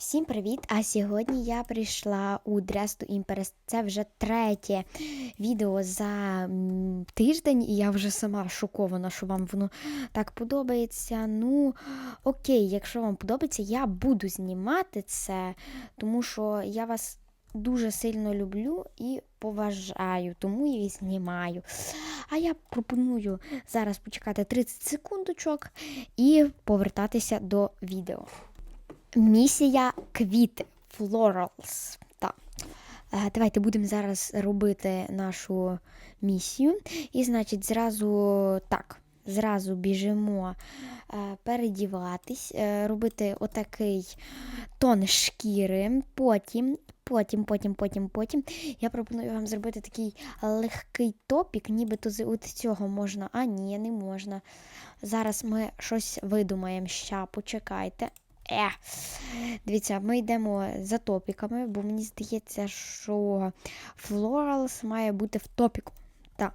Всім привіт! А сьогодні я прийшла у to Impress. Це вже третє відео за тиждень, і я вже сама шокована, що вам воно так подобається. Ну, окей, якщо вам подобається, я буду знімати це, тому що я вас дуже сильно люблю і поважаю, тому я і знімаю. А я пропоную зараз почекати 30 секундочок і повертатися до відео. Місія квіти Florals. Так. Е, Давайте будемо зараз робити нашу місію. І, значить, зразу так, зразу біжимо е, передіватись, е, робити отакий тон шкіри. Потім, потім, потім, потім, потім. Я пропоную вам зробити такий легкий топік, нібито з цього можна, а ні, не можна. Зараз ми щось видумаємо. Ща, почекайте. Е. Дивіться, ми йдемо за топіками, бо мені здається, що Florals має бути в топіку. Так.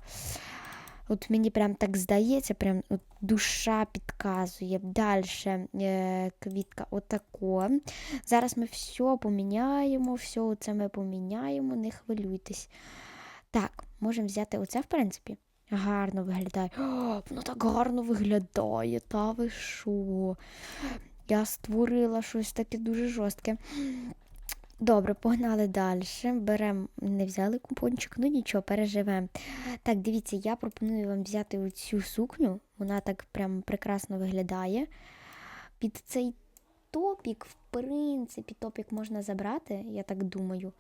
От мені прям так здається, прям от душа підказує. Далі е, квітка отако. Зараз ми все поміняємо, все це ми поміняємо, не хвилюйтесь. Так, можемо взяти оце, в принципі. Гарно виглядає. О, воно так гарно виглядає, та ви що? Я створила щось таке дуже жорстке. Добре, погнали далі. Беремо, не взяли купончик, ну нічого, переживемо. Так, дивіться, я пропоную вам взяти оцю сукню. Вона так прям прекрасно виглядає. Під цей топік, в принципі, топік можна забрати, я так думаю.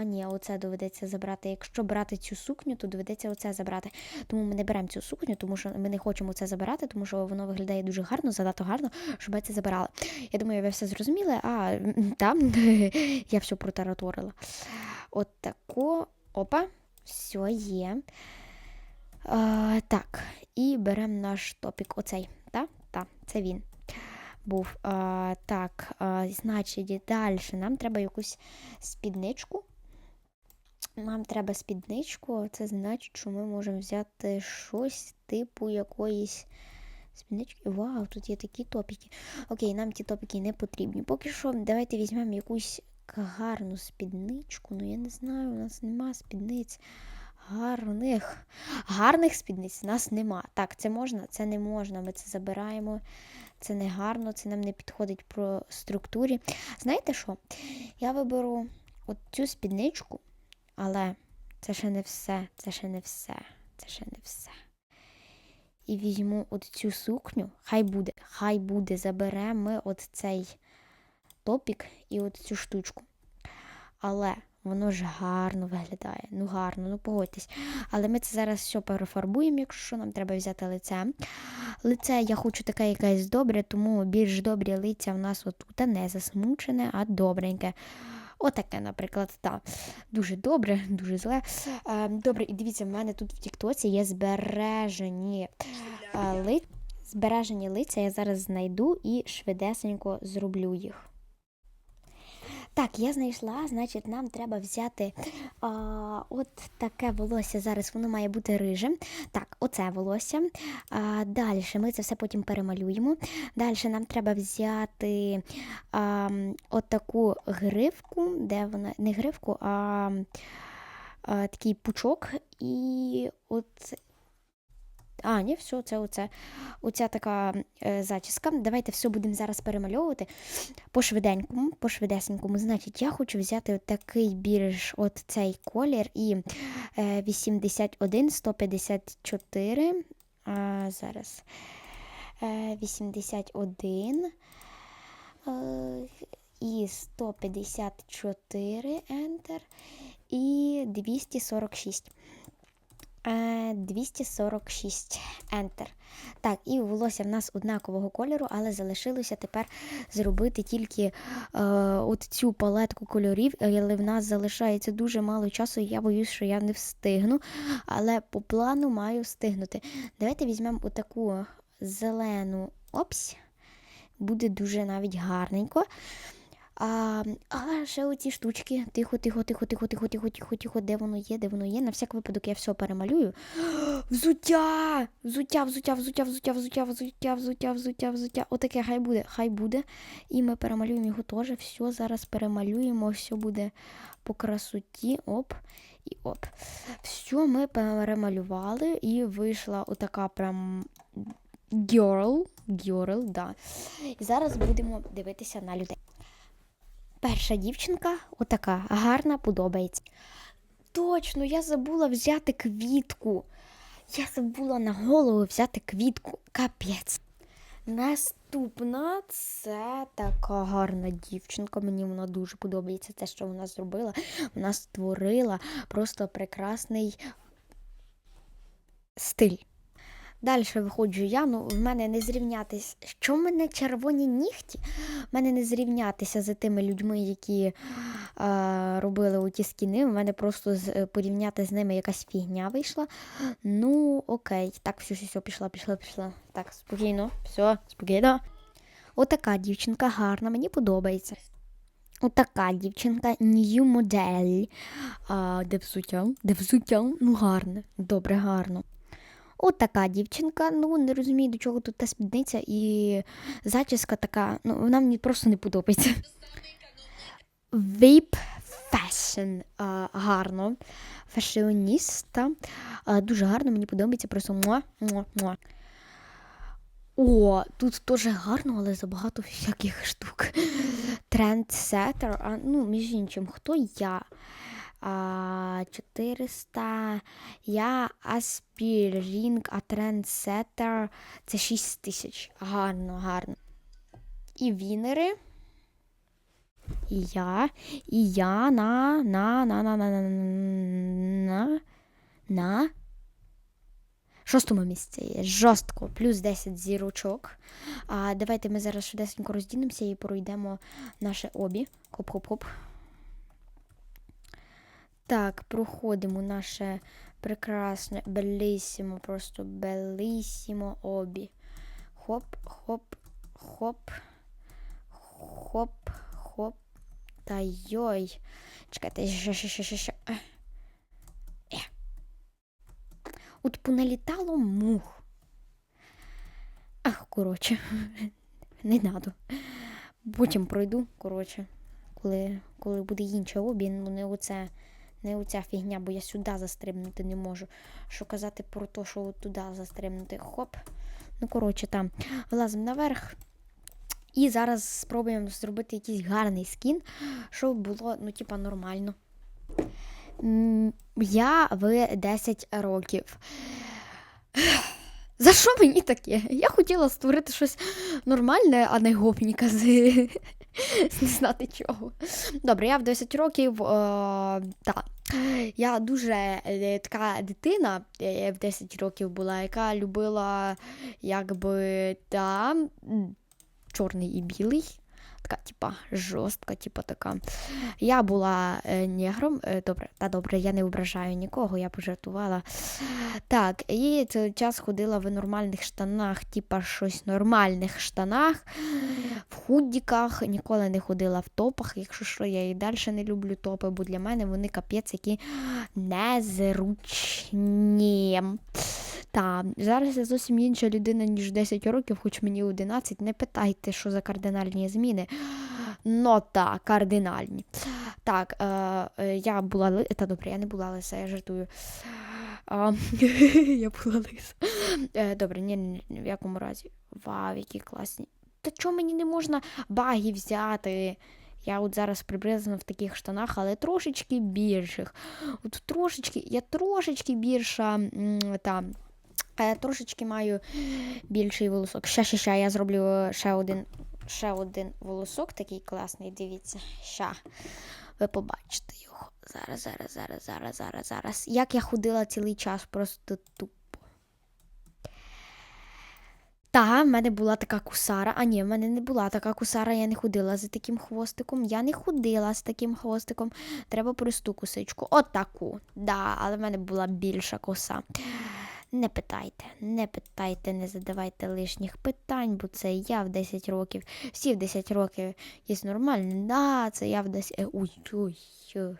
А ні, оце доведеться забрати. Якщо брати цю сукню, то доведеться оце забрати. Тому ми не беремо цю сукню, тому що ми не хочемо це забирати, тому що воно виглядає дуже гарно, занадто гарно, щоб ми це забирали. Я думаю, ви все зрозуміли, а там я все протараторила. От тако. Опа, все є. А, так, і беремо наш топік. Оцей. Так, так, це він був. А, так, а, значить, далі нам треба якусь спідничку. Нам треба спідничку, це значить, що ми можемо взяти щось типу якоїсь спіднички. Вау, тут є такі топіки. Окей, нам ті топіки не потрібні. Поки що, давайте візьмемо якусь гарну спідничку. Ну, я не знаю, у нас нема спідниць. Гарних. Гарних спідниць у нас нема. Так, це можна, це не можна. Ми це забираємо. Це не гарно, це нам не підходить по структурі. Знаєте що? Я виберу от цю спідничку. Але це ще не все, це ще не все, це ще не все. І візьму от цю сукню, хай буде, хай буде, заберемо от цей топік і от цю штучку. Але воно ж гарно виглядає. Ну гарно, ну погодьтесь. Але ми це зараз все перефарбуємо, якщо що, нам треба взяти лице. Лице я хочу таке якесь добре, тому більш добрі лиця в нас отут не засмучене, а добреньке. Отаке, наприклад, та. Дуже добре, дуже зле. Е, добре, і дивіться, в мене тут в Тіктоці є збережені е, ли... збережені лиця. Я зараз знайду і швидесенько зроблю їх. Так, я знайшла, значить, нам треба взяти а, от таке волосся. Зараз воно має бути рижим. Так, оце волосся. А, далі ми це все потім перемалюємо. Далі нам треба взяти а, от таку гривку, де вона не гривку, а, а такий пучок. І от а, ні, все, це оце. Оця така е, зачіска. Давайте все будемо зараз перемальовувати по швиденькому, по швидесенькому. Значить, я хочу взяти от такий більш от цей колір і е, 81, 154. А, зараз. Е, 81 е, і 154 Enter і 246. Е, 246 Enter. Так, і волосся в нас однакового кольору, але залишилося тепер зробити тільки е, от цю палетку кольорів, але в нас залишається дуже мало часу, і я боюсь, що я не встигну. Але по плану маю встигнути. Давайте візьмемо отаку зелену опсь. Буде дуже навіть гарненько. А, а ще оці штучки. Тихо, тихо, тихо, тихо, тихо, тихо, тихо, тихо. Де воно є, де воно є. На всяк випадок я все перемалюю. Взуття! Взуття, взуття, взуття, взуття, взуття, взуття, взуття, взуття, взуття. Отаке хай буде, хай буде. І ми перемалюємо його теж. Все зараз перемалюємо, все буде по красоті. Оп. І оп. Все ми перемалювали, і вийшла отака прям girl. Girl, да. І зараз будемо дивитися на людей. Перша дівчинка, отака, гарна, подобається. Точно, я забула взяти квітку. Я забула на голову взяти квітку. Капець. Наступна це така гарна дівчинка. Мені вона дуже подобається. Те, що вона зробила. Вона створила просто прекрасний стиль. Далі виходжу я, ну в мене не зрівнятися. Що в мене червоні нігті? В мене не зрівнятися за тими людьми, які е, робили оті скіни. У мене просто з, е, порівняти з ними якась фігня вийшла. Ну, окей. Так, все, все, все, пішла, пішла, пішла. Так, спокійно, все, спокійно. Отака дівчинка гарна, мені подобається. Отака дівчинка, new модель. А, де взуття? Де взуття? Ну, гарне. Добре, гарно. От така дівчинка, ну не розумію, до чого тут та спідниця і зачіска така, ну вона мені просто не подобається. Fashion. А, гарно. Фешіоніста. Дуже гарно, мені подобається, просто муа, муа, муа. О, тут теж гарно, але забагато всяких штук. Трендсеттер. Ну, між іншим, хто я? А, 400. Я Aspiring, а трендсеттер це 6 тисяч. Гарно, гарно. І вінери. І я. І я на на на на на на на на шостому місці є. Жорстко, плюс 10 зірочок. А давайте ми зараз швидесенько роздінемося і пройдемо наше обі. Хоп-хоп-хоп. Так, проходимо наше прекрасне, белісімо, просто белісімо обі. Хоп, хоп, хоп, хоп, хоп. Та йой. Чекайте, ще, ще, ще, ще. От поналітало мух. Ах, коротше, не надо. Потім пройду, коротше, коли, коли буде інше обі, ну не оце. Не оця фігня, бо я сюди застрибнути не можу. Що казати про те, що туди застрибнути. Хоп. Ну, коротше, там вилазимо наверх. І зараз спробуємо зробити якийсь гарний скін, щоб було, ну, типа, нормально. Я в 10 років. За що мені таке? Я хотіла створити щось нормальне, а не гопніка з не знати чого. Добре, я в 10 років. Е, та, я дуже е, така дитина е, в 10 років була, яка любила якби та, чорний і білий. Така, типа, жорстка, типа така. Я була е, негром. Е, добре, та добре, я не ображаю нікого, я пожартувала. Так, і цей час ходила в нормальних штанах, типа щось нормальних штанах, в худдіках, ніколи не ходила в топах. Якщо що, я і далі не люблю топи, бо для мене вони капець які незручні. Та, зараз я зовсім інша людина, ніж 10 років, хоч мені 11. Не питайте, що за кардинальні зміни. Ну так, кардинальні. Так, е, е, я була ли... Та добре, я не була лиса, я жартую. А, я була лиса. Е, добре, ні, ні, ні, в якому разі. Вау, які класні. Та чого мені не можна баги взяти? Я от зараз приблизно в таких штанах, але трошечки більших. От трошечки, я трошечки більша м, та, е, трошечки маю більший волосок. Ще, ще, ще, я зроблю ще один, ще один волосок, такий класний, дивіться. Ща. Ви побачите його. Зараз, зараз, зараз, зараз, зараз, зараз. Як я ходила цілий час, просто тупо. Та, в мене була така кусара. А ні, в мене не була така кусара, я не ходила за таким хвостиком. Я не ходила з таким хвостиком. Треба просту косичку. Отаку. Да, але в мене була більша коса. Не питайте, не питайте, не задавайте лишніх питань, бо це я в 10 років. Всі в 10 років є нормальні. Да, це я в 10. Е, Ой, ой, ой.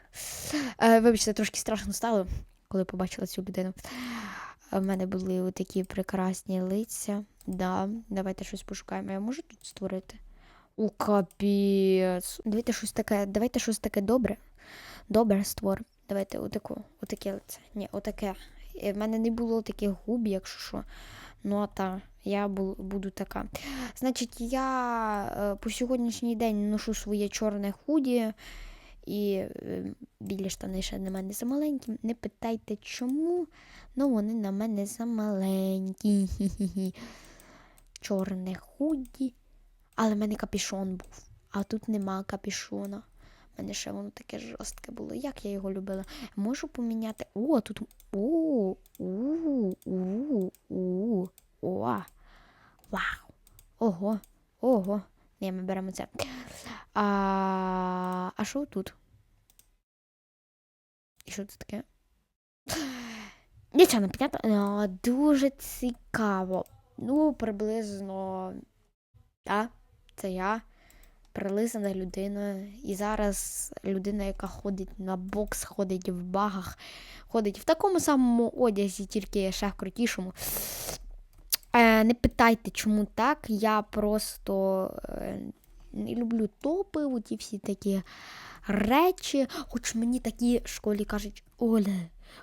Е, вибачте, трошки страшно стало, коли побачила цю людину. В мене були такі прекрасні лиця. Да, давайте щось пошукаємо. Я можу тут створити? У капець. Давайте щось таке, давайте щось таке добре. Добре створ. Давайте отаку, отаке лице. Ні, отаке. Е, В мене не було таких губ, якщо що. Ну, а та, я буду така. Значить, я е, по сьогоднішній день ношу своє чорне худі. І е, білі штани ще на мене замаленькі. Не питайте чому, ну вони на мене замаленькі. Чорне худі. Але в мене капішон був. А тут нема капішона. У мене ще воно таке жорстке було. Як я його любила. Можу поміняти. О, тут. У, о. Вау. Ого. Ого. Ні, ми беремо це. А, а що тут? І що це таке? Нічого не понятно. А, дуже цікаво. Ну, приблизно. Так, це я. Прилизана людина. І зараз людина, яка ходить на бокс, ходить в багах, ходить в такому самому одязі, тільки ще в крутішому. Е, не питайте, чому так. Я просто е, не люблю топи, оті всі такі речі. Хоч мені такі в школі кажуть, Оля,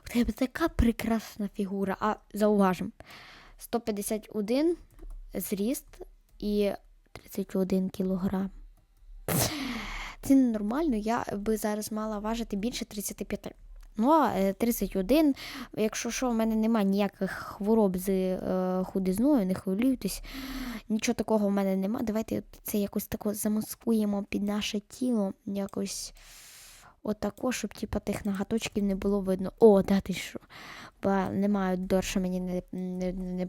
у тебе така прекрасна фігура. А зауважим, 151 зріст і 31 кілограм. Це ненормально, я би зараз мала важити більше 35. Ну, а е, 31, якщо що, в мене немає ніяких хвороб з е, худизною, не хвилюйтесь. Нічого такого в мене немає. Давайте це якось тако замаскуємо під наше тіло. Якось отако, щоб типу, тих нагаточків не було видно. О, да ти що. Бо немає дорше мені не, не, не,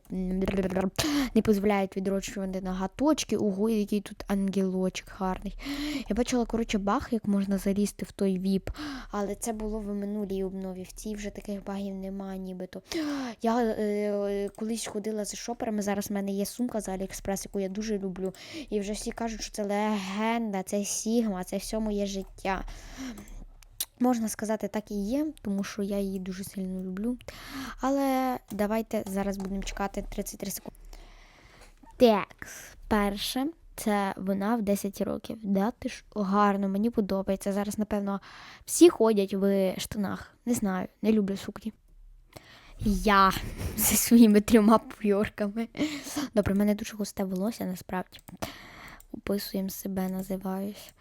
не, дозволяють відрощувати нагаточки. Ого, який тут ангелочок гарний. Я бачила, коротше, баг, як можна залізти в той віп, але це було в минулій обнові. В цій вже таких багів немає нібито. Я е, колись ходила з шоперами, зараз в мене є сумка з Аліекспрес, яку я дуже люблю. І вже всі кажуть, що це легенда, це Сігма, це все моє життя. Можна сказати, так і є, тому що я її дуже сильно люблю. Але давайте зараз будемо чекати 33 секунди. Так, перше, це вона в 10 років. Да, ти ж гарно, мені подобається. Зараз, напевно, всі ходять в штанах. Не знаю, не люблю сукні. Я зі своїми трьома п'yorками. Добре, в мене дуже густе волосся, насправді. Описуємо себе, називаюсь.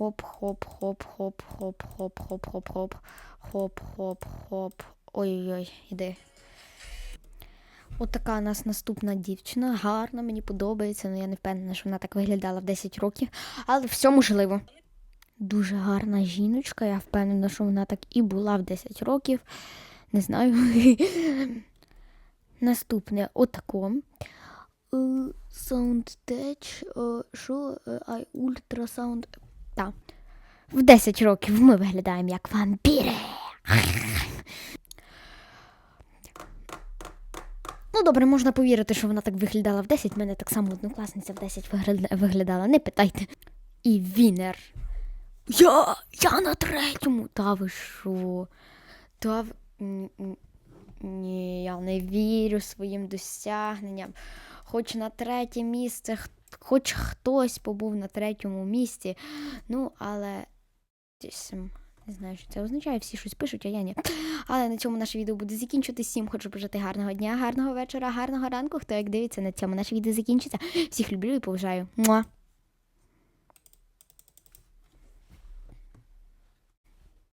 Хоп-хоп-хоп-хоп-хоп-хоп-хоп-хоп-хоп. Хоп-хоп-хоп. Ой-ой-ой, іди. От така у нас наступна дівчина. Гарна, мені подобається, але я не впевнена, що вона так виглядала в 10 років. Але все можливо. Дуже гарна жіночка. Я впевнена, що вона так і була в 10 років. Не знаю. Наступне отако. Е, Sound Tech, е, що е, I Ultrasound. Та. В 10 років ми виглядаємо як вампіри. Ну, добре, можна повірити, що вона так виглядала в 10. Мене так само однокласниця в 10 виглядала. Не питайте. І Вінер. Я, я на третьому. Та ви що? Та Ні, я не вірю своїм досягненням. Хоч на третє місце, хоч хтось побув на третьому місці. Ну, але не знаю, що це означає, всі щось пишуть, а я ні. Але на цьому наше відео буде закінчуватись. Всім хочу бажати гарного дня, гарного вечора, гарного ранку. Хто як дивиться, на цьому наше відео закінчиться. Всіх люблю і поважаю. Муа!